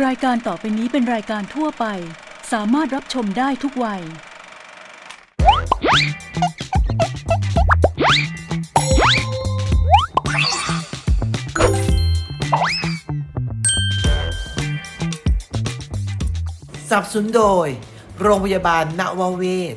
รายการต่อไปนี้เป็นรายการทั่วไป สามารถรับชมได้ทุกวัย สนับสนุนโดย โรงพยาบาลนวเวศ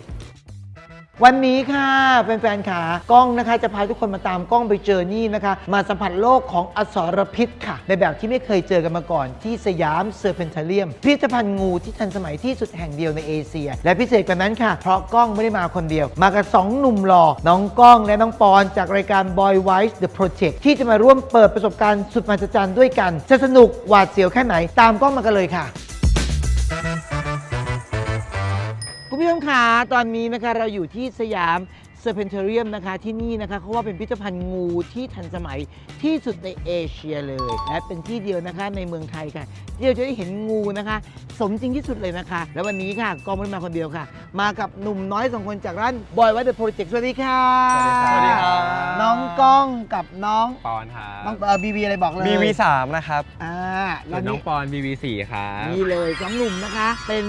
วันนี้ค่ะแฟนๆขากล้องนะคะจะพาทุกคนมาตามกล้องไปเจอนี่นะคะ มาสัมผัสโลกของอสรพิษค่ะ ในแบบที่ไม่เคยเจอกันมาก่อนที่สยามเซอร์เพนทาเรียมพิพิธภัณฑ์งูที่ทันสมัยที่สุดแห่งเดียวในเอเชีย และพิเศษกว่านั้นค่ะ เพราะกล้องไม่ได้มาคนเดียว มากับสองหนุ่มหล่อ น้องกล้องและน้องปอน จากรายการ Boy Wise The Project ที่จะมาร่วมเปิดประสบการณ์สุดมหัศจรรย์ด้วยกัน จะสนุกหวาดเสียวแค่ไหนตามกล้องมากันเลยค่ะ คุณผู้ชมคะตอนนี้นะคะเราอยู่ที่สยาม ซอร์เพนเทเรียมนะคะที่นี่นะคะเขาว่าเป็นพิพิธภัณฑ์งูที่ทันสมัยที่สุดในเอเชียเลย และเป็นที่เดียวนะคะในเมืองไทยค่ะที่เราจะได้เห็นงูนะคะ สมจริงที่สุดเลยนะคะ และวันนี้ค่ะกองไม่ได้มาคนเดียวค่ะ มากับหนุ่มน้อยสองคนจากร้านบอยวัตเดอะโปรเจกต์สวัสดีค่ะสวัสดีครับ น้องก้องกับน้องปอนครับน้องบีบีอะไรบอกเลย BV3 นะครับอ่าส่แล้ววนน้นี่องปอน BV4 ครับนี่เลยสองหนุ่มนะคะ เป็น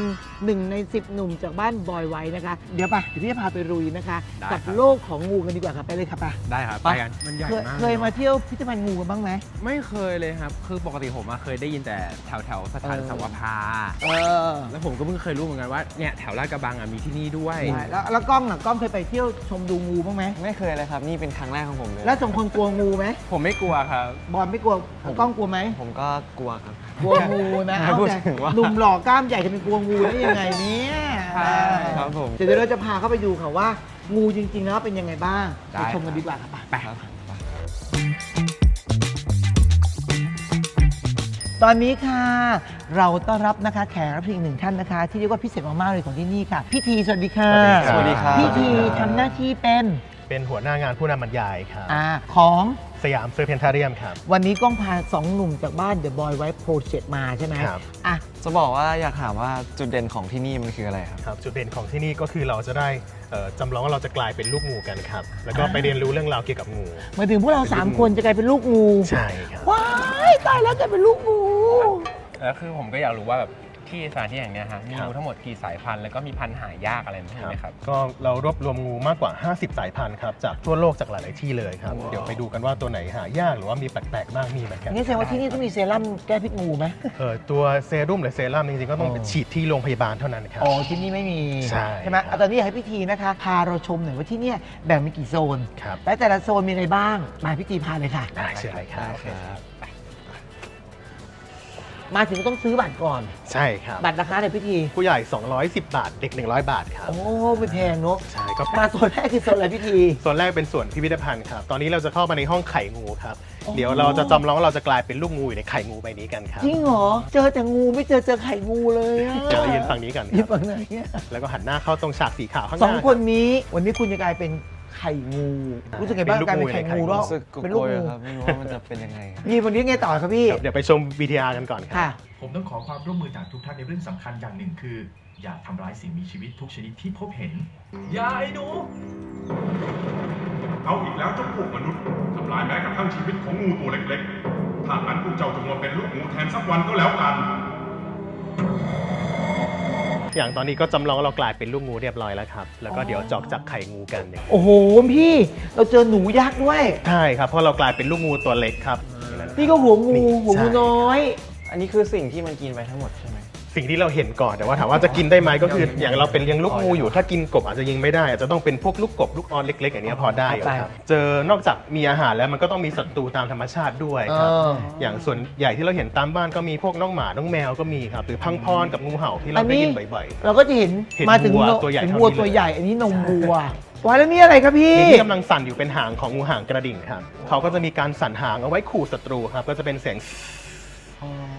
หนึ่งใน 10 หนุ่มจากบ้านบอยไว้นะคะ เดี๋ยวไปเดี๋ยวพี่จะพาไปรุยนะคะได้กับครับโลกของงูกันดีกว่าค่ะไปเลยค่ะไปได้ครับไปไปกัน มันใหญ่เคยมากเคยมาเที่ยวพิพิธภัณฑ์งูกันบ้างไหม ไม่เคยเลยครับ คือปกติผมอะเคยได้ยินแต่แถวแถวๆสถานเออ สาวพา เออแล้วผมก็เพิ่งเคยรู้เหมือนกันว่าเนี่ยแถวลาดกระบังอะมีที่นี่ด้วย ใช่แล้วแล้วกล้องน่ะกล้องเคยไปเที่ยวชมดูงูบ้างไหมไม่เคยเลยครับ นี่เป็นครั้งแรกของผมเลย แล้วสองคนกลัวงูไหมผมไม่กลัวครับ บอลไม่กลัวกล้องกลัวไหมผมก็กลัวครับ กลัวงูนะถ้าเอาพูดแต่ถึงว่าหนุ่มหล่อกล้ามใหญ่จะเป็นกลัวงูได้ยังไงเนี่ยใช่ครับผม เดี๋ยวเราจะพาเข้าไปดูค่ะว่า งูจริงๆแล้วเป็นยังไงบ้าง ได้ ไปชมกันดีกว่าค่ะไปไปครับตอนนี้ค่ะ เราต้อนรับนะคะแขกรับเชิญอีกหนึ่งท่านนะคะ ที่เรียกว่าพิเศษมากๆเลยของที่นี่ค่ะพิธีสวัสดีค่ะสวัสดีครับพิธีทำหน้าที่เป็น เป็นหัวหน้างานผู้นำบรรยายครับอ่าของสยามเซอร์เพนทาเรียมครับ วันนี้ก้องพาสองหนุ่มจากบ้าน The Boy White Project มาใช่ไหมครับ อะ จะบอกว่าอยากถามว่าจุดเด่นของที่นี่มันคืออะไรครับ ครับจุดเด่นของที่นี่ก็คือเราจะได้เอ่อจำลองว่าเราจะกลายเป็นลูกงูกันครับ แล้วก็ไปเรียนรู้เรื่องราวเกี่ยวกับงูหมายถึงพวกเราสามคนจะกลายเป็นลูกงูใช่ครับ ว้ายตายแล้วกลายเป็นลูกงู แล้วคือผมก็อยากรู้ว่าแบบ ที่สถานที่แห่งเนี้ยฮะมีครับงูทั้งหมดกี่สายพันธุ์แล้วก็มีพันธุ์หายากอะไรไหมครับ ก็เรารวบรวมงูมากกว่า 50 สายพันธุ์ครับจากทั่วโลกจากหลาย ๆ ที่เลยครับเดี๋ยวไปดูกันว่าตัวไหนหายากหรือว่ามีแปลก ๆ บ้างมีเหมือนกัน นี่แสดงว่าที่นี่ต้องมีเซรั่มแก้พิษงูไหม เอ่อตัวเซรุ่มหรือเซรั่มจริงๆก็ต้องอ๋อเป็นฉีดที่โรงพยาบาลเท่านั้นครับ อ๋อที่นี่ไม่มีใช่ไหมครับอะตอนนี้อยากให้พิธีนะคะ พาเราชมหน่อยว่าที่เนี่ยแบ่งเป็นกี่โซน ครับและแต่ละโซนมีอะไรบ้าง มาพิธีพาเลยค่ะ ได้เชิญเลยครับ มาถึงต้องซื้อบัตรก่อน ใช่ครับ บัตรราคาในพิธี ผู้ใหญ่ 210 บาท เด็ก 100 บาทครับ โอ้ไม่แพงเนอะใช่ก็มาโซนแรกคือโซนอะไรพิธี ส่วนแรกเป็นส่วนพิพิธภัณฑ์ครับ ตอนนี้เราจะเข้ามาในห้องไข่งูครับอ๋อเดี๋ยวเราจะจำลองว่าเราจะกลายเป็นลูกงูอยู่ในไข่งูใบนี้กันครับ จริงเหรอ เจอแต่งูไม่เจอเจอไข่งูเลยอะเดี๋ยวเรายืนฝั่งนี้กันคยืรันบฝั่งไหนเนี่ยแล้วก็หันหน้าเข้าตรงฉากสีขาวข้างหสน้าองคนนี้วันนี้คุณจะกลายเป็น ไข่งู รู้สึกไงบ้างเป็นลูกกลายเป็นงูไข่ในไข่งูงูแล้วรู้สึกกเป็นลัลูกวๆอยู่งูครับไม่รู้ว่ามันจะเป็นยังไงครับ นี่วันนี้ไงต่อครับพี่ครับเดี๋ยวไปชม VTR กันก่อนครับ ค่ะ ผมต้องขอความร่วมมือจากทุกท่านในเรื่องสำคัญอย่างหนึ่งคือ อย่าทำร้ายสิ่งมีชีวิตทุกชนิดที่พบเห็น อย่าไอ้หนู เอาอีกแล้วเจ้าพวกมนุษย์ทำลายแม้กระทั่งชีวิตของงูตัวเล็กๆ ถ้างั้นพวกเจ้าจงมาเป็นลูกงูแทนสักวันก็แล้วกัน อย่างตอนนี้ก็จำลองว่าเรากลายเป็นลูกงูเรียบร้อยแล้วครับ แล้วก็เดี๋ยวจอกจากไข่งูกันอย่างโอ้โหพี่เราเจอหนูยักษ์ด้วย ใช่ครับเพราะเรากลายเป็นลูกงูตัวเล็กครับนี่ก็หัวงูนี่หัวงูใช่น้อย อันนี้คือสิ่งที่มันกินไปทั้งหมดใช่ไหม สิ่งที่เราเห็นก่อนแต่ว่าถามว่าจะกินได้ไหมก็คืออย่างเราเป็นเลี้ยงลูกงูอยู่ ถ้ากินกบอาจจะยิงไม่ได้อาจจะต้องเป็นพวกลูกกบลูกออนเล็กๆอย่างเนี้ยพอได้อยู่ครับเจอนอกจากมีอาหารแล้วมันก็ต้องมีศัตรูตามธรรมชาติด้วยครับเอออย่างส่วนใหญ่ที่เราเห็นตามบ้านก็มีพวกน้องหมาน้องแมวก็มีครับหรือพังพรกับงูเห่าที่เราได้ยินบ่อย เราก็จะเห็นเห็นมาถึงวัวโนตัวใหญ่เห็นเท่าวัวนี้ ตัวเลยใหญ่ อันนี้นมวัวว้ายแล้วนี่อะไรครับพี่ๆนี่ที่กำลังสั่นอยู่เป็นหางของงูหางกระดิ่งครับเขาก็จะมีการสั่นหางเอาไว้ขู่ศัตรูครับก็จะเป็นเสียง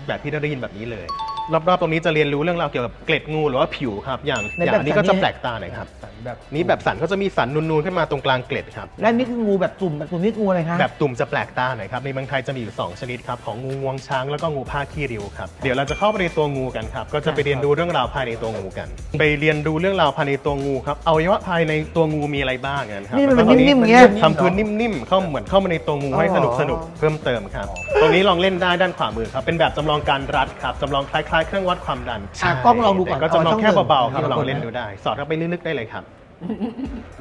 แบบที่เราได้ยินแบบนี้เลย รอบๆตรงนี้จะเรียนรู้เรื่องราวเกี่ยวกับเกล็ดงูหรือว่าผิวครับอย่างในอย่างแบบอันนี้สัก็นนี่จะแปลกตาหน่อยครับแบบนี้แบบสันก็จะมีสันนูนๆขึ้นมาตรงกลางเกล็ดครับและนี่คืองูแบบตุ่มแบบตุ่มนี่งูอะไรคะแบบตุ่มจะแปลกตาหน่อยครับในเมืองไทยจะมีอยู่2ชนิดครับของงูงวงช้างแล้วก็งูผ้าขี้ริ้วครับเดี๋ยวเราจะเข้าไปในตัวงูกันครับก็จะไปเรียนรู้เรื่องราวภายในตัวงูกัน ไปเรียนรู้เรื่องราวภายในตัวงูครับอวัยวะภายในตัวงูมีอะไรบ้างกันครับนี่มันเป็นแล้วก็ นิ่มๆอย่างเงี้ย ทำพื้นนิ่มๆ เข้าเหมือนเข้ามาในตัวงูให้สนุกสนุกๆเพิ่มเติมครับ ตรงนี้ลองเล่นได้ด้านขวามือครับ เป็นแบบจำลองการรัดครับจำลองคล้ายๆ เครื่องวัดความดันอะกล้องลองดูก่อนแต่ก็จำลองแค่เอาไว้ช่องหนึ่งเบาๆครับทีละลอคนงเล่นนะดูได้ สอดเข้าไปลึกๆได้เลยครับ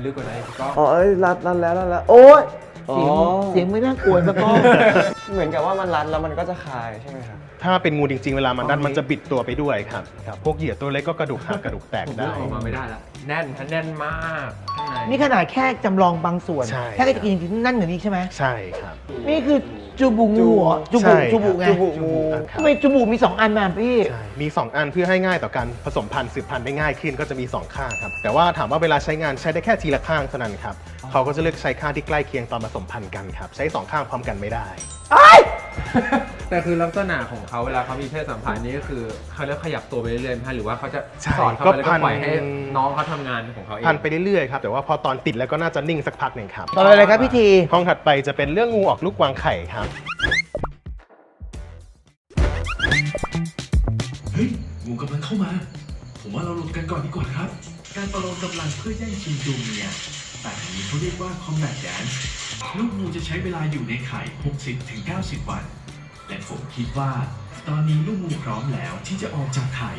ลึกกว่านั้นอีกก็อ๋อเอ้ยรัดรัดแล้วรัดแล้วโอ๊ยเสียงเสียงไม่น่ากลัวสักก้องเหมือนกับว่ามันรัดแล้วมันก็จะคลายใช่ไหมครับ ถ้าเป็นงูจริงๆ เวลามันดันมันจะบิดตัวไปด้วยครับครับพวกเหยื่อตัวเล็กก็กระดูกหักกระดูกแตกผมได้ ออกมาไม่ได้แล้วแน่นแน่นมากข้างในนี่ขนาดแค่จำลองบางส่วน ใช่ แค่จะกินจริงๆนั่นเหมือนนี้ใช่ไหม ใช่ครับ นี่คือ จูบูงูเหรอจูใช่บูครับจูบูไงจูบูครับ ทำไมจูบูมีสองอันมาพี่ ใช่มี 2 อันเพื่อให้ง่ายต่อการผสมพันธุ์สืบพันธุ์ได้ง่ายขึ้นก็จะมี 2 ข้างครับ แต่ว่าถามว่าเวลาใช้งานใช้ได้แค่ทีละข้างเท่านั้นครับ เขาก็จะเลือกใช้ข้างที่ใกล้เคียงตอนผสมพันธุ์กันครับ ใช้สองข้างพร้อมกันไม่ได้ แต่คือลักษณะของเขาเวลาเขามีเพศสัมพันธ์นี่ก็คือเขาเริ่มขยับตัวไปเรื่อยๆไหมฮะหรือว่าเขาจะใช่สอนเข้าไปแล้วก็พัก็นปล่อยให้น้องเขาทำงานของเขาเอง พันธุ์ไปเรื่อยๆครับแต่ว่าพอตอนติดแล้วก็น่าจะนิ่งสักพักหนึ่งครับต่อไปอะไรครับพี่ที ห้องถัดไปจะเป็นเรื่องงูออกลูกวางไข่ครับ เฮ้ยงูกำลังเข้ามา ผมว่าเราหลบกันก่อนดีกว่าครับ การประลองกำลังเพื่อแย่งชิงตัวเมียแต่อันนี้เขาเรียกว่า combat dance ลูกงูจะใช้เวลาอยู่ในไข่ 60-90 วัน และผมคิดว่า ตอนนี้ลูกงูพร้อมแล้วที่จะออกจากไข่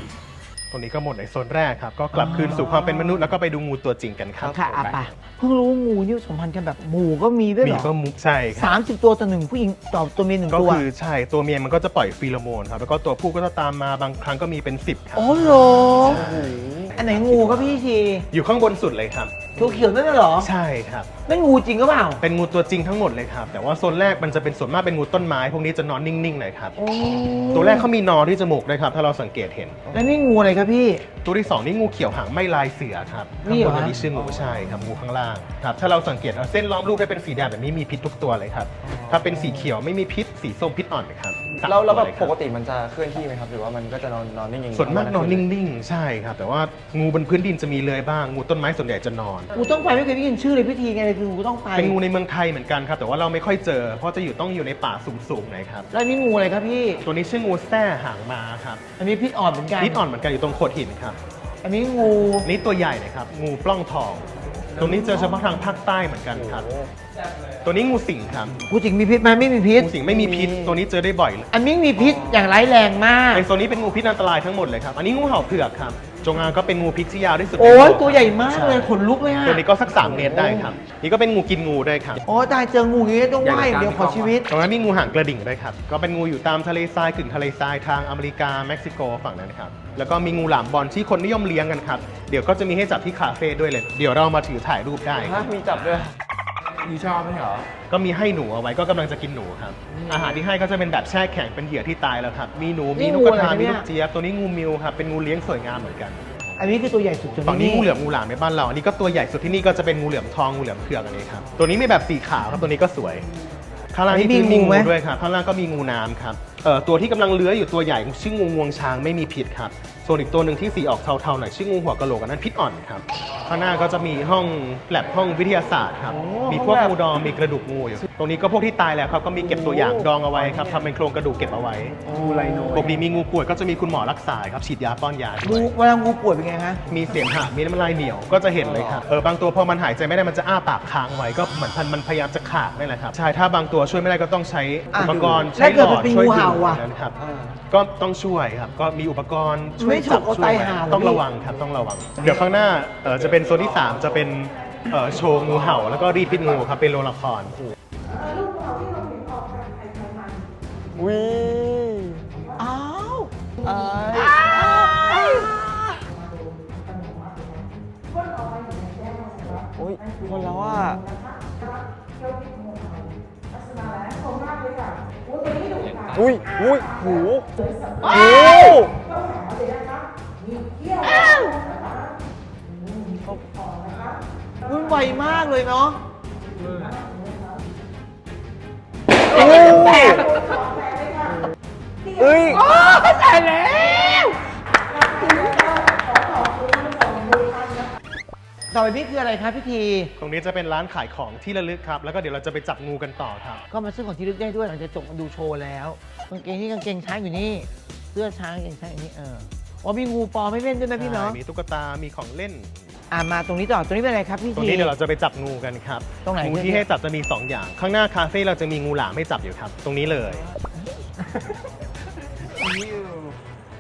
ตรงนี้ก็หมดในโซนแรกครับ ก็กลับคืนสู่ความเป็นมนุษย์แล้วก็ไปดูงูตัวจริงกันครับค่ะอะไปเพิ่งรู้ว่างูนี่สมพันธ์กันแบบหมูก็มีด้วยเหมีรอก็มุกใช่คสารับมสิบตัวต่อหนึ่งผู้หญิงต่อตัวเมียหนึ่งก็ตัวคือใช่ตัวเมียมันก็จะปล่อยฟีโรโมนครับแล้วก็ตัวผู้ก็จะตามมาบางครั้งก็มีเป็น 10ครับโอ้โหอั นไหนงูครับพี่ทีอยู่ข้างบนสุดเลยครับตัวเขียวนั่นน่ะเหรอ ใช่ครับ นั่นงูจริงก็เปล่า เป็นงูตัวจริงทั้งหมดเลยครับ แต่ว่าโซนแรกมันจะเป็นส่วนมากเป็นงูต้นไม้พวกนี้จะนอนนิ่งๆหน่อยครับโอ้ตัวแรกเขามีนอที่จมูกด้วยครับ ถ้าเราสังเกตเห็น แล้วนี่งูอะไรครับพี่ ตัวที่สองนี่งูเขียวหางไม่ลายเสือครับนี่ข้างเหรอบนอันนี้ชื่องูใช่ครับงูข้างล่างครับถ้าเราสังเกตเอาเส้นล้อมรูปได้เป็นสีแดงแบบนี้มีพิษทุกตัวเลยครับถ้าเป็นสีเขียวไม่มีพิษสีส้มพิษอ่อนครับแล้วแล้วแบบสามปตัวกเยครับติมันจะเคลื่อนที่ไหมครับหรือว่ามันก็จะนอนนอนนิ่งๆส่วนมากนอนทั้งวันิ่งๆ ใช่ครับ แต่ว่างูบนพื้นดินจะมีเลื้อยบ้างงูต้นไม้ส่วนใหญ่จะนอนงูต้องไปไม่เคยได้ยินชื่อเลยพี่ทีไงเลยคืองูต้องไปเป็นงูในเมืองไทยเหมือนกันครับ แต่ว่าเราไม่ค่อยเจอ เพราะจะอยู่ต้องอยู่ในป่าสูงๆหน่อยครับ แล้วนี่งูอะไรครับพี่ ตัวนี้ชื่องูแส้หางมาครับอันนี้พิษอ่อนเหมือนกันนิดอ่อนเหมือนกันอยู่ตรงโขดหินครับ อันนี้งูนี่ตัวใหญ่นะครับ งูปล้องทอง ตัวนี้เจอเฉพาะทางภาคใต้เหมือนกันครับ ตัวนี้งูสิงครับ งูสิงมีพิษไหมไม่มีพิษ งูสิงไม่มีพิษ ตัวนี้เจอได้บ่อยเลยอันนี้มีพิษอย่างร้ายแรงมากในโซนนี้เป็นงูพิษอันตรายทั้งหมดเลยครับ อันนี้งูเห่าเผือกครับ จงอางก็เป็นงูพิษที่ยาวที่สุดโอ้ยนโลกตัวใหญ่มากเลยช่ขนลุกเลยอะตัวนี้ก็สัก 3 เมตรได้ครับ นี่ก็เป็นงูกินงูด้วยครับโอ้ตายเจองูอย่างนี้ต้องไหว้อย่างเดียวขอชีวิต ตรงนั้นมีงูหางกระดิ่งด้วยครับ ก็เป็นงูอยู่ตามทะเลทรายกึ่งทะเลทรายทางอเมริกาเม็กซิโกฝั่งนั้นครับ แล้วก็มีงูหลามบอลที่คนนิยมเลี้ยงกันครับ เดี๋ยวก็จะมีให้จับที่คาเฟ่ด้วยเลย เดี๋ยวเรามาถือถ่ายรูปได้คฮะรับมีจับด้วย นี่ชอบไหมเหรอ ก็มีให้หนูเอาไว้ก็กำลังจะกินหนูครับ อาหารที่ให้ก็จะเป็นแบบแช่แข็งเป็นเหยื่อที่ตายแล้วครับ มีหนูมีนี่นกกระทางูอะไรมีเนี่ยลูกเจี๊ยบตัวนี้งูมิวครับเป็นงูเลี้ยงสวยงามเหมือนกันอันนี้คือตัวใหญ่สุดจนฝั่งนี้งูเหลือมงูหลามในบ้านเราอันนี้ก็ตัวใหญ่สุดที่นี่ก็จะเป็นงูเหลือมทองงูเหลือมเผือกอันนี้ครับตัวนี้มีแบบสีขาวครับตัวนี้ก็สวยข้างล่างนี่คือมีงูด้วยครับข้างล่างก็มีงูน้ำครับเอ่อตัวที่กำลังเลื้อยอยู่ตัวใหญ่ชื่องูงวงช้างไม่มีพิษครับ ส่วนอีกตัวหนึ่งที่สีออกเทาๆหน่อยชื่องูหัวกะโหลกอันนั้นพิษอ่อนครับ ข้างหน้าก็จะมีห้องแลบห้องวิทยาศาสตร์ครับมีพวกงูดองมีกระดูกงูอยู่ ตรงนี้ก็พวกที่ตายแล้วครับก็มีเก็บตัวอย่างดองเอาไว้ครับทำเป็นโครงกระดูกเก็บเอาไว้งูไรโนปกติมีงูป่วยก็จะมีคุณหมอรักษาครับฉีดยาป้อนยาด้งูวย เวลางูป่วยเป็นไงฮะ มีเสียงหะมีน้ำลายเหนียวก็จะเห็นเลยครับเออบางตัวพอมันหายใจไม่ได้มันจะอ้าปากค้างไว้ก็เหมือนพันมันพยายามจะขากนี่แหละครับใช่ถ้าบางตัวช่วยไม่ได้ก็ต้องใช้อะอุปกรณ์แล้ใช้วหเกิลดอมันดเป็นช่วยงูเห่าดูดอะ นั้นครับก็ต้องช่วยครับ ก็มีอุปกรณ์ช่วยไม่ฉกเอาช่วยตายห่าเหรอต้องพี่ ระวังครับต้องระวัง เดี๋ยวข้างหน้าเอ่อจะเป็นโซนที่ 3 จะเป็นเอ่อโชว์งูเห่า แล้วก็รีดพิษงูครับเป็นโรงละคร วิอ้าวอายโอ้ยคนแล้วอะ อุ้ยอุ้ยหูหูมันไวมากเลยเนาะเอ้ยตายแล้ว ต่อไปพี่คืออะไรครับพี่ที ตรงนี้จะเป็นร้านขายของที่ระลึกครับ แล้วก็เดี๋ยวเราจะไปจับงูกันต่อครับ ก็มาซื้อของที่ลึกได้ด้วยหลังจากจบมาดูโชว์แล้วกางเกงนี่กางเกงช้างอยู่นี่ เสื้อช้างกางเกงช้างอยู่นี่เอออ๋อมีงูปลอมไม่เล่นด้วยนะพี่เนาะใช่มีตุ๊กตา มีของเล่น อ่ามาตรงนี้ต่อตรงนี้เป็นอะไรครับพี่ตรงที นี้เดี๋ยวเราจะไปจับงูกันครับ ตรงไหน งูที่ให้จับจะมี 2 อย่าง ข้างหน้าคาเฟ่เราจะมีงูหลามให้จับอยู่ครับ ตรงนี้เลย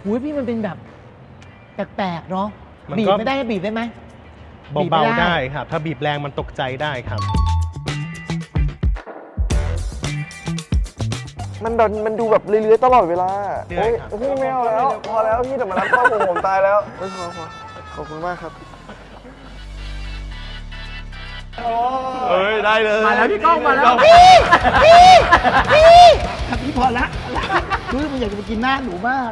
อุ้ยพี่มันเป็นแบบ แปลกๆเนาะมันบีบก็ ไม่ได้นะบีบได้ไหม บีบไม่เบาได้ๆได้ครับ ถ้าบีบแรงมันตกใจได้ครับ มันแบบมันดูแบบเลื้อยๆตลอดเวลาเลื้อยโอ้ยครับ พี่ไม่เอาแล้ว พอแล้วพี่เดี๋ยวมันรัดข้อผมผมตายแล้วเอ้ยพอพอขอบคุณมากครับเอ้ยได้เลยมาแล้วพี่ก้องมาแล้วพี่พี่พี่พี่พอละคือมันอยากจะไปกินหน้าหนูมาก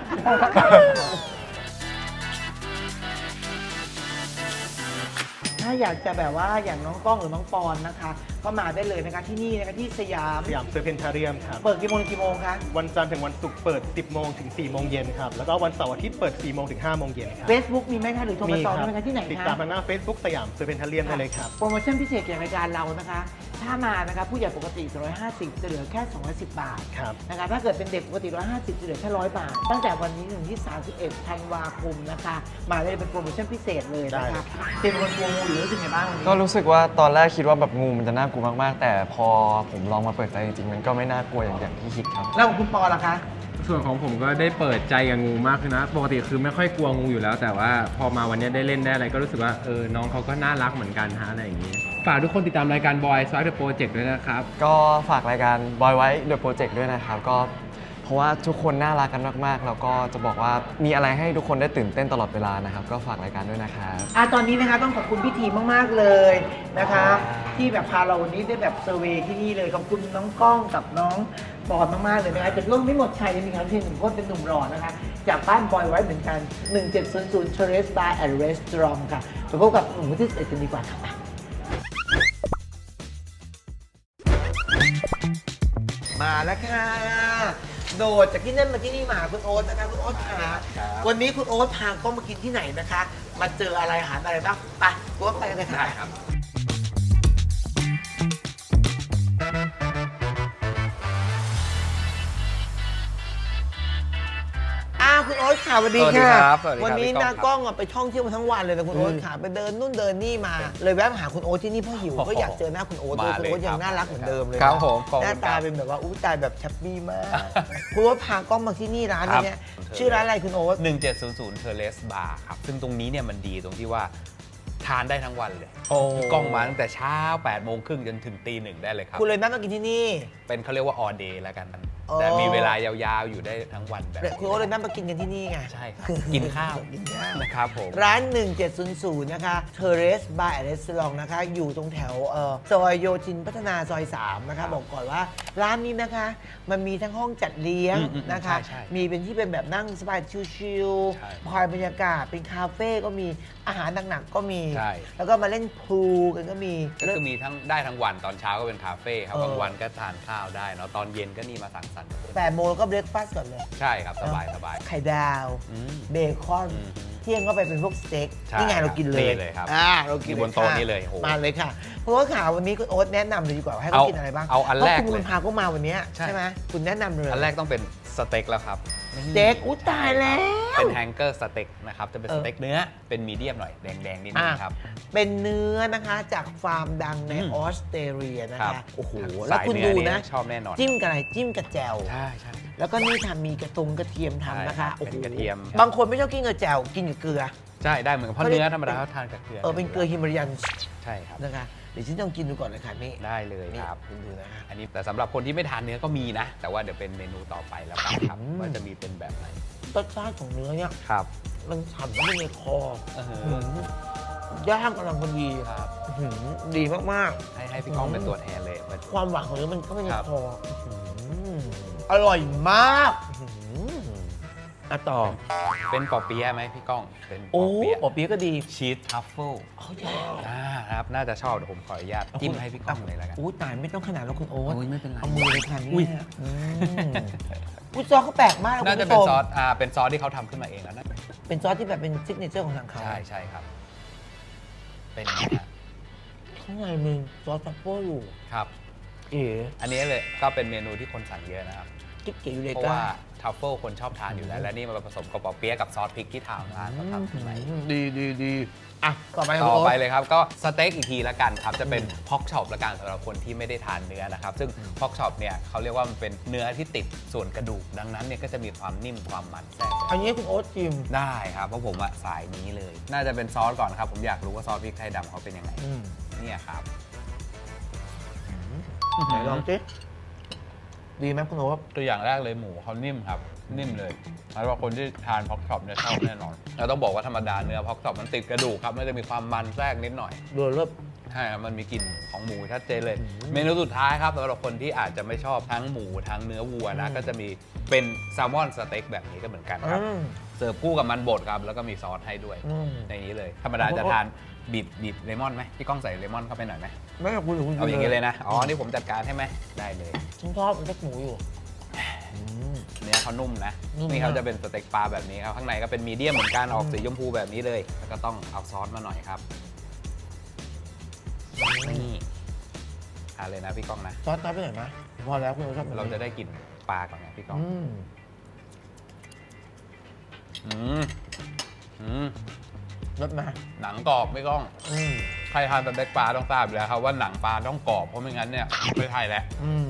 ถ้าอยากจะแบบว่าอย่างน้องกล้องหรือน้องปอนนะคะ ก็มาได้เลยนะคะที่นี่นะคะที่สยาม สยามเซอร์เพนทาเรียมครับ เปิดกี่โมงถึงกี่โมงคะ วันจันทร์ถึงวันศุกร์เปิด 10 โมงถึง 4 โมงเย็นครับ แล้วก็วันเสาร์อาทิตย์เปิด 4 โมงถึง 5 โมงเย็นครับ Facebook มีไหมคะหรือโทรมาจองได้ไหมคะที่ไหนติดคะตามทางหน้า Facebook สยามเซอร์เพนทาเรียมได้เลยครับ โปรโมชั่นพิเศษเกี่ยวกับรายการเรานะคะ ถ้ามานะคะผู้ใหญ่ปกติ 250 จะเหลือแค่ 210 บาทครับ นะคะถ้าเกิดเป็นเด็กปกติ 150 จะเหลือแค่ 100 บาท ตั้งแต่วันนี้ถึงที่ 31 ธันวาคมนะคะ มาได้เป็นโปรโมชั่นพิเศษเลยนะคะเป็นคนกลัวงูหรือรู้สึกไงบ้างวันนี้ ก็รู้สึกว่าตอนแรกคิดว่าแบบงูมันจะน่ากลัวมากๆ แต่พอผมลองมาเปิดใจจริงๆมันก็ไม่น่ากลัวอย่างอย่างที่คิดครับ แล้วคุณปอล่ะคะ ส่วนของผมก็ได้เปิดใจกับงูมากขึ้นนะ ปกติคือไม่ค่อยกลัวงูอยู่แล้ว แต่ว่าพอมาวันนี้ได้เล่นได้อะไรก็รู้สึกว่าเออน้องเขาก็น่ารักเหมือนกันฮะอะไรอย่างนี้ ฝากทุกคนติดตามรายการ Boy Swipe the Project ด้วยนะครับ ก็ฝากรายการ Boy ไว้ The Project ด้วยนะครับ ก็ เพราะว่าทุกคนน่ารักกันมากๆ แล้วก็จะบอกว่ามีอะไรให้ทุกคนได้ตื่นเต้นตลอดเวลานะครับ ก็ฝากรายการด้วยนะครับ อะตอนนี้นะคะต้องขอบคุณพี่ทีมากๆเลยนะคะ ที่แบบพาเราวันนี้ได้แบบเซอร์เวย์ที่นี่เลยขอบคุณน้องกล้องกับน้องบอลมากๆเลยนะคะจากโลกไม่หมดชัยยังมีครั้งที่หนึ่งคนเป็นหนุ่มหล่อนะคะ จากบ้านบอยไว้เหมือนกัน 1700 Terrace Bar and Restaurant ค่ะไปพบกับหนุ่มที่11กันดีกว่าค่ะมาแล้วค่ะ โดดจากที่นั่นมาที่นี่มาหาคุณโอ๊ตนะคะคุณโอ๊ตค่ะวันนี้คุณโอ๊ตพาก็มากินที่ไหนนะคะ มาเจออะไรอาหารอะไรบ้างไปคุณโอ๊ตไปกันเลยค่ะ ได้ครับ คุณโอ๊ตค่ะสวัสดีสวัสดีค่ะครับสวัสดีครับวันนี้พี่ก้องนาครับกล้องอะไปท่องเที่ยวมาทั้งวันเลยนะคุณโอ๊ตค่ะไปเดินนู่นเดินนี่มา เลยแวะมาหาคุณโอ๊ตที่นี่เพราะหิวก็อยากเจอหน้าคุณโอ๊ตด้วยมาคุณเลยโอ๊ตยัคงรับน่ารักเหมือนเดิมเลยนะครับผมขอบหคุน้าณตาครับเป็นแบบว่าอู้ตายแบบแชปปี้มากคุณโอ๊ตพากล้องมาที่นี่ร้านนี้เนี่ยชื่อร้านอะไรคุณโอ๊ต 1700 t e r r a c e Bar ครับ ซึ่งตรงนี้เนี่ยมันดีตรงที่ว่าทานได้ทั้งวันเลยโอ้พี่กล้องมาตั้งแต่เช้า8โมงครึ่งจนถึงตีหนึ่งได้เลยครับ คุณเลยนัดมากินที่นี่ เป็นเขาเรียกว่า all day แล้วกันอ๋อ แต่มีเวลายาวๆอยู่ได้ทั้งวันแบบเนี่ยคุณโอ๊ตเลยนัดมากินกันที่นี่ไง ใช่ครับกินข้าวกินข้าว นะครับผม ร้าน 1700 นะคะ Terrace Bar and Restaurant นะคะ อยู่ตรงแถวเอ่อซอยโยธินพัฒนาซอย 3 นะคะ บอกก่อนว่าร้านนี้นะคะ มันมีทั้งห้องจัดเลี้ยงอืมอืมนะคะ ใช่ใช่มีเป็นที่เป็นแบบนั่งสบายชิลใช่ๆพายบรรยากาศเป็นคาเฟ่ก็มีอาหารหนักๆก็มี ใช่ แล้วก็มาเล่นพูลกันก็มี ก็คือมีทั้งได้ทั้งวันตอนเช้าก็เป็นคาเฟ่ครับเออ กลางวันก็ทานข้าวได้เนาะตอนเย็นก็นี่มาสังสรรค์กับเพื่อนแปดโมงแล้วก็เบรกฟาสต์ก่อนเลย ใช่ครับ สบายสบาย ไข่ดาว อืม เบคอน อืมเที่ยงก็ไปเป็นพวกสเต็กใช่นี่ไงเรากินเลยนี่เลยครับอ่าเรากินอยู่บนโต๊ะค่ะนี่เลยโอ้โหมาเลยค่ะ เพราะว่าข่าววันนี้คุณโอ๊ตแนะนำเลยดีกว่าว่าให้เขาเอากินอะไรบ้างเอาอันแรกพะคุณเลยพาเขามาวันเนี้ยใช่ ใช่ไหมคุณแนะนำเลยอันแรกต้องเป็นสเต็กแล้วครับส เต็กอุ้ตายแล้ว เป็นแฮงเกอร์สเต็กนะครับ จะเป็นเออสเต็กเนื้อ เป็นมีเดียมหน่อย แดงๆนิดนึงอะครับ เป็นเนื้อนะคะจากฟาร์มดังในอืมออสเตรเลียนะครัคะบโอ้โหสายแล้วคุณเนื้ดูอนี่นะชอบแน่นอน จิ้มกับอะไรจิ้มกับแจ่วใช่ใช่แล้วก็นี่ทำมีกระตงกระเทียมทำนะคะใช่โอ้โหเป็นกระเทียม บางคนไม่ชอบกินกับแจ่วกินกับเกลือ ใช่ได้เหมือนกันเพราะเขาเรียกเนื้อธรรมดาเขาทานกับเกลือเออเป็นเกลือฮิมาลายันใช่ครับนะคะ เดี๋ยวฉันต้องกินดูก่อนเลยค่ะนี่ได้เลยนี่ครับ คุณดูนะคะอันนี้แต่สำหรับคนที่ไม่ทานเนื้อก็มีนะ แต่ว่าเดี๋ยวเป็นเมนูต่อไปแล้วกันครับ อืม ว่าจะมีเป็นแบบไหนรสชาติของเนื้อเนี่ย ครับมันฉ่ำแล้วมันในคอเออหือย่างกำลังพอดีครับหืมดีมาก ให้ให้พี่ก้องเป็นตัวแทนเลยมา ๆ ความหวานของเนื้อมันเข้าไปในครับ คอหืมอร่อยมากหืม อะต่อเป็นปอเปี๊ยะไหมพี่ก้อง เป็นปโอ้อเปี๊ยะปอเปี๊ยะก็ดีชีสทัฟเฟิลเขาใหญ่อ่าครับน่าจะชอบเดี๋ยวผมขออนุญาตจิ้มให้พี่ก้องเลยแล้วกันอู้ตายไม่ต้องขนาดแล้วคุณโอ๊ตโอ้ยไม่เป็นไร เอามือเลยค่ะอุ้ยเนี่ยอืมอุ้ยซอสเขาแปลกมากนะน่าคุณจะผู้เป็นชมซอสอ่าเป็นซอสที่เขาทำขึ้นมาเองแล้วนะเป็นซอสที่แบบเป็นซิกเนเจอร์ของทางเขาใช่ใช่ครับ เป็นไงฮะข้างในมึงซอสทัฟเฟิลอยู่ครับ เอ๋อันนี้เลยก็เป็นเมนูที่คนสั่งเยอะนะครับ กิ๊กเก๋อยู่เลยเพราะก้าว่า ทัฟเฟิลคนชอบทานอยู่แล้ว และนี่มาผสมกับปอเปี๊ยะกับซอสพริกที่ทางร้านเขาทำขึ้นมาเอง ดีดีดีอะ ต่อไปครับต่อโอ๊ตไปเลยครับ ก็สเต็กอีกทีละกันครับ จะเป็นพ็อกช็อปละกันสำหรับคนที่ไม่ได้ทานเนื้อนะครับ ซึ่งพ็อกช็อปเนี่ยเขาเรียกว่ามันเป็นเนื้อที่ติดส่วนกระดูก ดังนั้นเนี่ยก็จะมีความนิ่มความมันแทรกอันนี้คุณโอ๊ตชิม ได้ครับเพราะผมอะสายนี้เลย น่าจะเป็นซอสก่อนครับ ผมอยากรู้ว่าซอสพริกไทยดำเขาเป็นยังไงอืมเนี่ยครับไหนลองสิ ดีไหมคุณโอ๊ตตัวอย่างแรกเลยหมูเขานิ่มครับ นิ่มเลยแล้วว่าคนที่ทานพ็อกช็อปเนี่ยชอบแน่นอนแล้วต้องบอกว่าธรรมดาเนื้อพ็อกช็อปมันติดกระดูกครับมันจะมีความมันแทรกนิดหน่อยโดนเริ่มใช่ครับมันมีกลิ่นของหมูชัดเจนเลย เมนูสุดท้ายครับสำหรับคนที่อาจจะไม่ชอบทั้งหมูทั้งเนื้อวัวนะก็จะมีเป็นแซลมอนสเต็กแบบนี้ก็เหมือนกันครับอืมเสิร์ฟคู่กับมันบดครับ แล้วก็มีซอสให้ด้วย อืม ในนี้เลย ธรรมดาจะทาน บีบบีบเลมอนไหมพี่ก้องใส่เลมอนเข้าไปหน่อยไหมไม่กับคุณหรือคุณเอาอย่างนี้เลยนะ อ๋อ นี่ผมจัดการให้ไหมได้เลย ฉันชอบมันสักหมูอยู่อืมเนื้อเขานุ่มนะ นุ่มนี่เขามากจะเป็นสเต็กปลาแบบนี้ครับ ข้างในก็เป็นมีเดียมเหมือนกันออกสีชมพูแบบนี้เลย แล้วก็ต้องเอาซอสมาหน่อยครับ นี่ทานเลยนะพี่ก้องนะ ซอสน้อยไปหน่อยไหมพอแล้วคุณโอ๊ตชอบแบบนี้เราจะได้กลิ่นปลาก่อนไงพี่ก้อง อืมอืมอืม รสมาหนังกรอบพี่ก้อง อืมใครทานสเต็กปลาต้องทราบอยู่แล้วครับว่าหนังปลาต้องกรอบเพราะไม่งั้นเนี่ยไม่ใช่แล้วอืม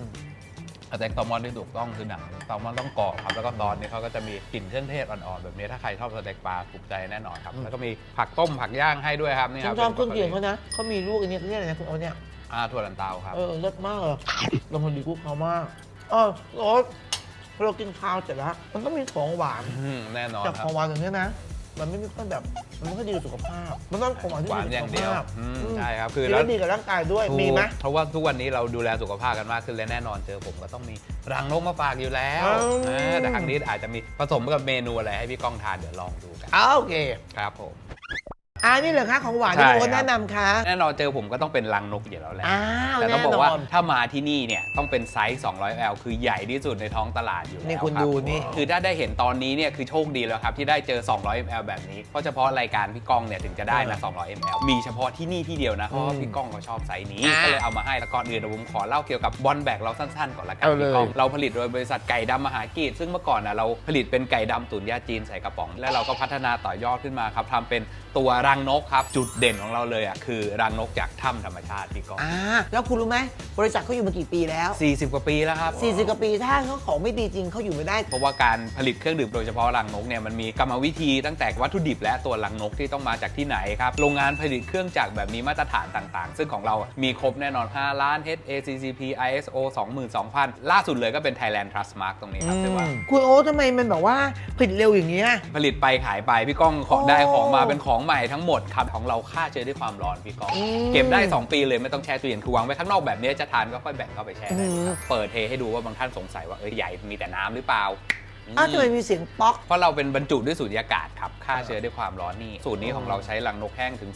สเต็กแซลมอนที่ถูกต้องคือหนังแซลมอนต้องกรอบครับแล้วก็ตอนนี้เขาก็จะมีกลิ่นเครื่องเทศอ่อนๆแบบนี้ถ้าใครชอบสเต็กปลาถูกใจแน่นอนครับแล้วก็มีผักต้มผักย่างให้ด้วยครับนี่คฉัรันบชอบเครื่องป็เคียงนเขานะเขามีลูกอันนี้เขาเรียกอะไรนะคุณโอ๊ตเนี่ย อ่าถั่วลันเตาครับ เออรสมากเลยเราพอดีกุ๊กเขามากเออโอ๊ตพอเรากินข้าวเสร็จแล้ว มันต้องมีของหวานอืมแน่นอนแต่คขรับองหวานอย่างนี้นะ มันไม่มีค่อยแบบ มันไม่ค่อยดีกับสุขภาพ มันต้องของหวานที่หวานดีอกับย่างสุขเดียวภาพอืมอืมใช่ครับคือกินแล้แล้ววดีกับร่างกายด้วย มีไหมเพราะว่าทุกวันนี้เราดูแลสุขภาพกันมากขึ้นและแน่นอนเจอผมก็ต้องมีรังนกมาฝากอยู่แล้วอืมเออแต่ครั้งนี้อาจจะมีผสมกับเมนูอะไรให้พี่ก้องทานเดี๋ยวลองดูกันอ้าวโอเค ครับผม อ่านี่เหรอคะของหวานที่ใช่คุณโอ๊ตครับแนะนำคะแน่นอนเจอผมก็ต้องเป็นรังนกอยู่แล้วแหละอ้าวแต่ต้อแน่งบอกนอว่านถ้ามาที่นี่เนี่ยต้องเป็นไซส์200 l คือใหญ่ที่สุดในท้องตลาดอยู่แล้วนี่คุณรับดูนี่ คือถ้าได้เห็นตอนนี้เนี่ยคือโชคดีแล้วครับที่ได้เจอ 200 ml แบบนี้ เพราะเฉพาะรายการพี่ก้องเนี่ยถึงจะได้นะ 200 ml มีเฉพาะที่นี่ที่เดียวนะเพราะว่าพี่ก้องเขาชอบไซส์นี้อ่าก็เลยเอามาให้แล้วก่อนอื่นเดี๋ยวผมขอเล่าเกี่ยวกับบอลแบกเราสั้นๆก่อนละกันเอาเลย พี่ก้อง เราผลิตโดยบริษัทไก่ดำมหากีดซึ่งเมื่อก่อนนะเราผลิตเป็นไก่ดำตุ๋นยาจีนใส่กระป๋อง แล้วเราก็พัฒนาต่อยอดขึ้นมาครับทำเป็นตัวรังนกครับ จุดเด่นของเราเลยอะคือรังนกจากถ้ำธรรมชาติพี่ก้องอ่าแล้วคุณรู้ไหมบริษัทเขาอยู่มากี่ปีแล้ว 40 กว่าปีแล้วครับ 40 กว่าปีถ้าเขาของไม่ดีจริงเขาอยู่ไม่ได้ เพราะว่าการผลิตเครื่องดื่มโดยเฉพาะรังนกเนี่ยมันมีกรรมวิธีตั้งแต่วัตถุดิบและตัวรังนกที่ต้องมาจากที่ไหนครับโรงงานผลิตเครื่องจักรแบบมีมาตรฐานต่างๆ ซึ่งของเรามีครบแน่นอน 5 ล้าน HACCP ISO 22,000 ล่าสุดเลยก็เป็น Thailand Trust Mark ตรงนี้ครับถือว่าคุณโอ๊ตทำไมมันแบบว่าผลิตเร็วอย่างเงี้ยผลิตไปขายไปพี่ก้องขอโอ้ได้ของมาเป็นของใหม่ทั้งหมดครับของเราฆ่าเชื้อด้วยความร้อนพี่ก้องอืมเก็บได้ 2 ปีเลยไม่ต้องแช่ตู้เย็นคือวางไว้ข้างนอกแบบนี้จะทานก็ค่อยแบ่งเข้าไปแช่ได้เลยครับเปิดเทให้ดูว่าบางท่านสงสัยว่าเอ้ยใหญ่มีแต่น้ำหรือเปล่า อ้าวทำไมมีเสียงป๊อก เพราะเราเป็นบรรจุด้วยสูญญากาศครับฆ่าเชื้อด้วยความร้อนนี่ สูตรนี้ของเราใช้รังนกแห้งถึง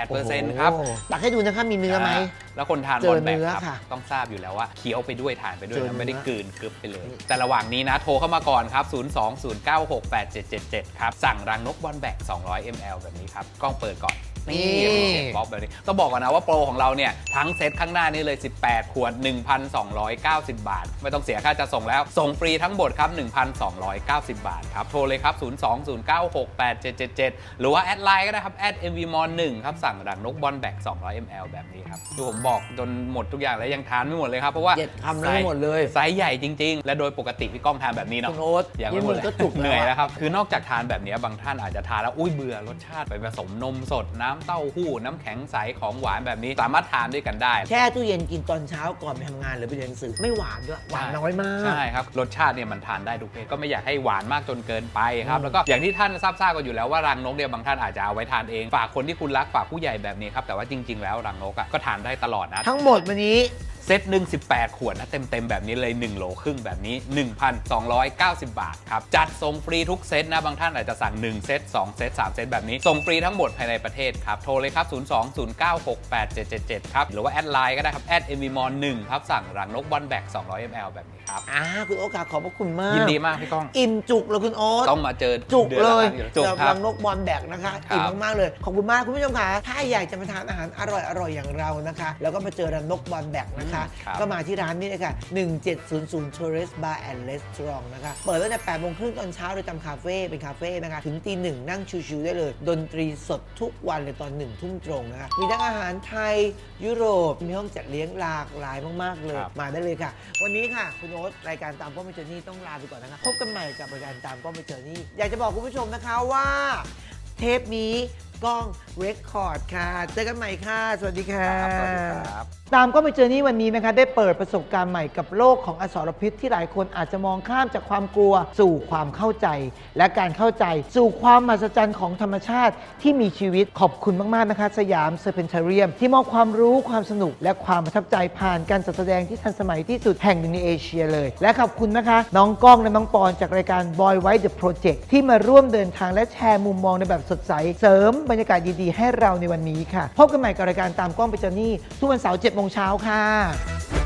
2.8%ครับโอ้โหตักให้ดูนะคะมีเนื้อไหมาแล้วคนทานเจอบอลแบกเนื้อครับค่ะต้องทราบอยู่แล้วว่าเคี้ยวไปด้วยทานไปด้วยเจอนะไม่ได้เนื้อกลืนกึบไปเลย แต่ระหว่างนี้นะโทรเข้ามาก่อนครับ 020968777 ครับ สั่งรังนกบอลแบก 200 ml แบบนี้ครับ กล้องเปิดก่อน นี่มีเสียงป๊อปแบบนี้ต้องบอกก่อนนะว่าโปรของเราเนี่ยทั้งเซ็ตข้างหน้านี่เลย 18 ขวด 1,290 บาท ไม่ต้องเสียค่าจะส่งแล้ว ส่งฟรีทั้งหมดครับ 1,290 บาทครับ โทรเลยครับ 020968777 หรือว่าแอดไลน์ก็ได้ครับแอด mvmon1 ครับสั่งรังนกบอลแบก200 ml แบบนี้ครับที่ผมบอกจนหมดทุกอย่างแล้วยังทานไม่หมดเลยครับเพราะว่าเจ็ดคำแล้วไม่หมดเลยไซส์ใหญ่จริง ๆ และโดยปกติพี่ก้องทานแบบนี้เนาะคุณโอ๊ตอย่างนี่ไม่หมมึดงเลยก็จุกเหนื่อยแล้วแล้วอะครับคือนอกจากทานแบบนี้บางท่านอาจจะทานแล้วอุ้ยเบื่อรสชาติไปผสมนมสดน้ำเต้าหู้น้ำแข็งใสของหวานแบบนี้ สามารถทานด้วยกันได้ แช่ตู้เย็นกินตอนเช้าก่อนไปทำงานหรือไปเรียนหนังสือไม่หวานด้วยหวานน้อยมาก ใช่ครับ รสชาติเนี่ยมันทานได้ทุกเพศก็ไม่อยากให้หวานมากจนเกินไปครับอืมแล้วก็อย่างที่ท่านทราบทราบกันอยู่แล้วว่ารังนกเนี่ยบางท่านอาจจะเอาไว้ทานเองฝากคนที่คุณรักฝากผู้ใหญ่แบบนี้ครับแต่ว่าจริง ๆ แล้วรังนกอะก็ทานได้ตลอดนะทั้งหมดวันนี้ เซตหนึ่ง18 ขวดนะเต็มๆ แบบนี้เลย 1 โลครึ่งแบบนี้ 1,290 บาทครับ จัดส่งฟรีทุกเซตนะ บางท่านอาจจะสั่ง 1 เซต2 เซต3 เซตแบบนี้ ส่งฟรีทั้งหมดภายในประเทศครับ โทรเลยครับ 020968777 ครับ หรือว่าแอดไลน์ก็ได้ครับ แอด m v m 1ครับ สั่งรังนกบอลแบก200 ml แบบนี้ครับ อ่าคุณโอ๊ตค่ะขอบพระคุณมากยินดีมากพี่ก้องอิ่มจุกเลยคุณโอ๊ตต้องมาเจอจุกดือนเลละยครั้งอยู่จุกกับครัรับ งนกบอลแบกนะคะครับอิ่มมากๆเลยขอบคุณมากคุณผู้ชมค่ะถ้าอยากจะมาทานอาหารอร่อยๆอย่างเรานะคะ แล้วก็มาเจอรังนกบอลแบกนะคะครับก็มาที่ร้านนี้เลยค่ะ 1700 Tourist Bar and Restaurant นะคะ เปิดตั้งแต่8โมงครึ่งตอนเช้าโดยจำคาเฟ่เป็นคาเฟ่นะคะ ถึงตีหนึ่งนั่งชิวๆได้เลย ดนตรีสดทุกวันเลยตอนหนึ่งทุ่มตรงนะคะ มีทั้งอาหารไทย ยุโรป มีห้องจัดเลี้ยงหลากหลายมากๆเลย ครับ มาได้เลยค่ะ วันนี้ค่ะ คุณโอ๊ตรายการตามกล้องไปเจอนี่ต้องลาไปก่อนนะคะ พบกันใหม่กับรายการตามกล้องไปเจอนี่อยากจะบอกคุณผู้ชมนะคะว่า เทปนี้กล้องเรคคอร์ดค่ะ เจอกันใหม่ค่ะ สวัสดีค่ะ ครับสวัสดีครับ ตามก็ไปเจอนี่วันนี้นะคะได้เปิดประสบการณ์ใหม่กับโลกของอสรพิษที่หลายคนอาจจะมองข้ามจากความกลัว สู่ความเข้าใจ และการเข้าใจ สู่ความมหัศจรรย์ของธรรมชาติที่มีชีวิตขอบคุณมากๆนะคะสยามเซอร์เพนทเรียม ที่มอบความรู้ความสนุก และความประทับใจผ่านการจัดแสดงที่ทันสมัยที่สุดแห่งหนึ่งในเอเชียเลย และขอบคุณนะคะ น้องก้องและน้องปอนจากรายการ Boy White The Project ที่มาร่วมเดินทางและแชร์มุมมองในแบบสดใสเสริมบรรยากาศดีๆ ให้เราในวันนี้ค่ะพบกันใหม่กับรายการตามกล้องไปเจอนี่ทุกวันเสาร์7โมงเช้าค่ะ